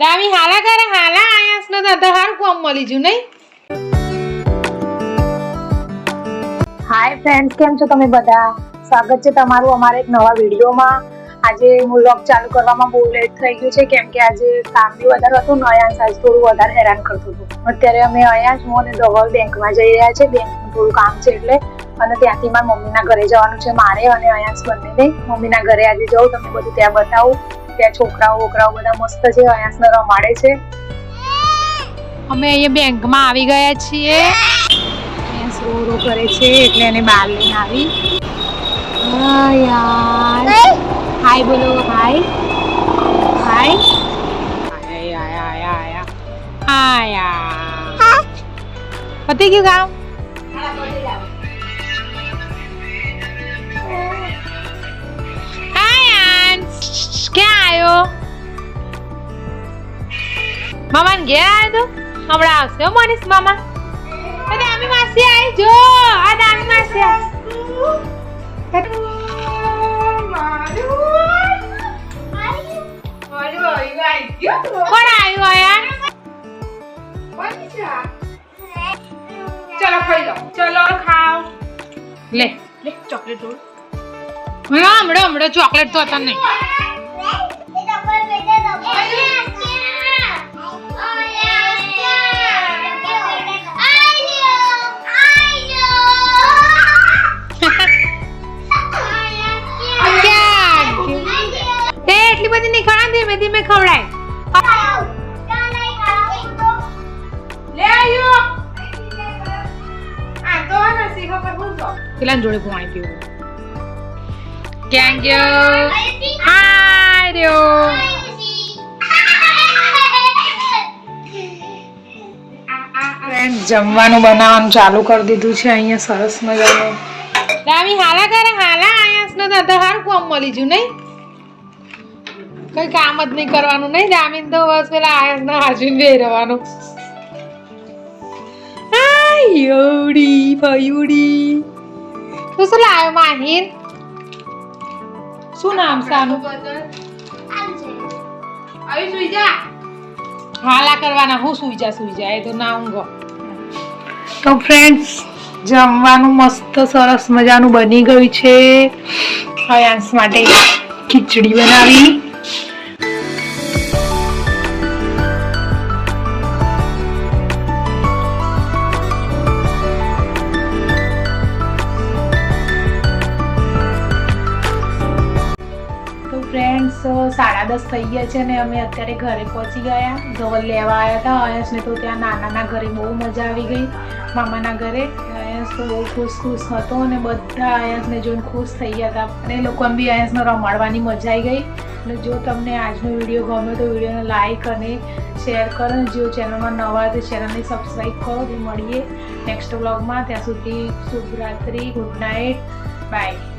દામી હાલા કરે, હાલા આયાસ નો તો હાર કોમ મળી જુ નહીં? હાય ફ્રેન્ડ્સ કેમ છો તમે બધા? સ્વાગત છે તમારું અમારા એક નવા વિડીયોમાં. આજે હું લોક ચાલુ કરવામાં બહુ લેટ થઈ ગયું છે, કેમ કે આજે કામ બી વધારે હતું, ને અયાંશ આજ થોડું વધારે હેરાન કરતું હતું. અત્યારે અમે અહીંયા જ હું અને ધવલ બેંકમાં જઈ રહ્યા છે, બેંકનું થોડું કામ છે એટલે. અને ત્યાંથી મારા મમ્મીના ઘરે જવાનું છે, મારે અને અયાંશ બંનેને. મમ્મીના ઘરે આજે જવું તમને બધું ત્યાં બતાવું. ત્યાં છોકરાઓ છોકરાઓ બધા મસ્ત છે અયાંશને રમાડે છે. અમે અહીંયા બેંકમાં આવી ગયા છીએ. અયાંશ રો રો કરે છે એટલે એને બહાર લઈને આવી. યાર. હાય બોલો હાય હાય આયા. આયા આયા આયા પતી ગયું કામ? મામા ઘેર આવ્યો તો હમણાં આવશે મનીષ મામા. દામી માસી આવી જો આ દામી માસી કોણ આવ્યું યાર ચલો ખાઈ લો. ચલો ખાઓ. લે. લે ચોકલેટ હમણાં હમણાં ચોકલેટ તો હતા નહીં. એટલી બધી નહીં ખવડાવ ધીમે ધીમે ખવડાય. પેલા જોડે પાણી પીવું? ક્યાં ગયો? હાય રહ્યો જમવાનું બનાવવાનું ચાલુ કરી દીધું છે અહીંયા સરસ મજાનું. હાલા કરે હાલા આયાસ નો તો હારું કોમ મળી જુ નહીં? કઈ કામ જ નહીં કરવાનું. નહીં જામીન તો બસ પેલા આયાસ ના હાજરીને બે રહેવાનું. યોડી ફયુડી તો શું લાવ્યો માહિર? શું નામ સાનું આવી સુઈ જા. હાલા કરવાના હું સુઈ જા સુઈ જા. એ તો ના ઊંઘો. તો ફ્રેન્ડ્સ જમવાનું મસ્ત સરસ મજાનું બની ગયું છે. હયાંશ માટે ખીચડી બનાવી. સાડા દસ થઈ ગયા છે ને અમે અત્યારે ઘરે પહોંચી ગયા. ધવલ લેવા આવ્યા હતા. અયંશને તો ત્યાં નાનાના ઘરે બહુ મજા આવી ગઈ. મામાના ઘરે. અયંશ તો બહુ ખુશ ખુશ હતો અને બધા અયંશને જોઈને ખુશ થઈ ગયા હતા. અને લોકોને બી અયંશને રમાડવાની મજા આવી ગઈ. અને જો તમને આજનો વીડિયો ગમે તો વિડીયોને લાઇક અને શેર કરો. અને જો ચેનલમાં નવા તો ચેનલને સબસ્ક્રાઈબ કરો. મળીએ નેક્સ્ટ બ્લોગમાં ત્યાં સુધી શુભરાત્રી ગુડ નાઇટ. બાય.